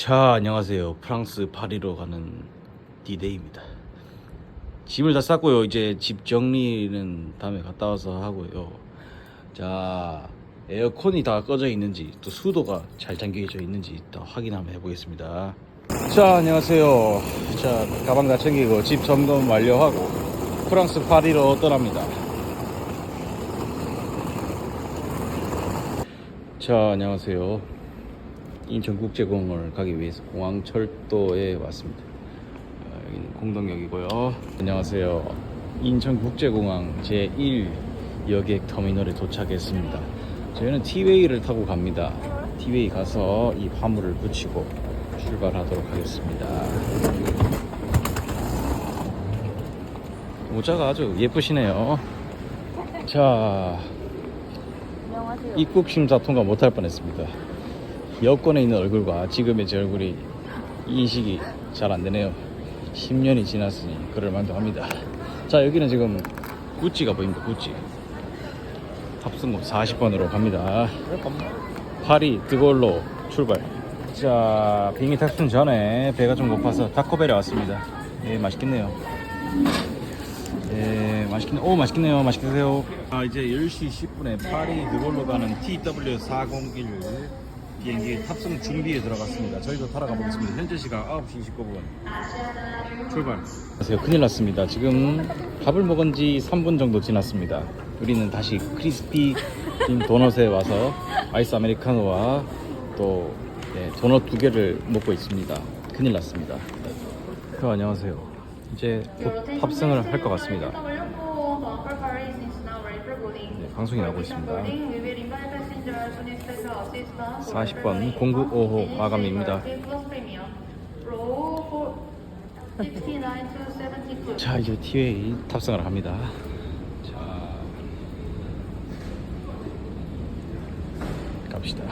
자 안녕하세요. 프랑스 파리로 가는 디데이입니다. 짐을 다 쌌고요. 이제 집 정리는 다음에 갔다 와서 하고요. 자 에어컨이 다 꺼져 있는지 또 수도가 잘 잠겨져 있는지 또 확인 한번 해보겠습니다. 자 안녕하세요. 자 가방 다 챙기고 집 점검 완료하고 프랑스 파리로 떠납니다. 자 안녕하세요 인천국제공항을 가기 위해서 공항철도에 왔습니다. 아, 여기는 공동역이고요. 안녕하세요. 인천국제공항 제1 여객 터미널에 도착했습니다. 저희는 티웨이를 타고 갑니다. 티웨이 가서 이 화물을 붙이고 출발하도록 하겠습니다. 모자가 아주 예쁘시네요. 자, 안녕하세요. 입국 심사 통과 못할 뻔했습니다. 여권에 있는 얼굴과 지금의 제 얼굴이 인식이 잘 안 되네요. 10년이 지났으니 그럴 만도 합니다. 자 여기는 지금 구찌가 보입니다. 구찌. 탑승금 40번으로 갑니다. 파리 드골로 출발. 자 비행기 탑승 전에 배가 좀 고파서 타코벨에 왔습니다. 예 맛있겠네요. 예, 맛있겠네. 오, 맛있겠네요. 맛있게 드세요. 아, 이제 10시 10분에 파리 드골로 가는 TW401 비행기 탑승 준비에 들어갔습니다. 저희도 타러 가보겠습니다. 현재 시각 9시 29분. 출발. 안녕하세요. 큰일 났습니다. 지금 밥을 먹은 지 3분 정도 지났습니다. 우리는 다시 크리스피 인 도넛에 와서 아이스 아메리카노와 또 네, 도넛 두 개를 먹고 있습니다. 큰일 났습니다. 그 안녕하세요. 이제 곧 탑승을 할 것 같습니다. 네, 방송이 나오고 있습니다. 40번 0955 마감입니다. 자 이제 티웨이 탑승을 합니다. 자 갑시다.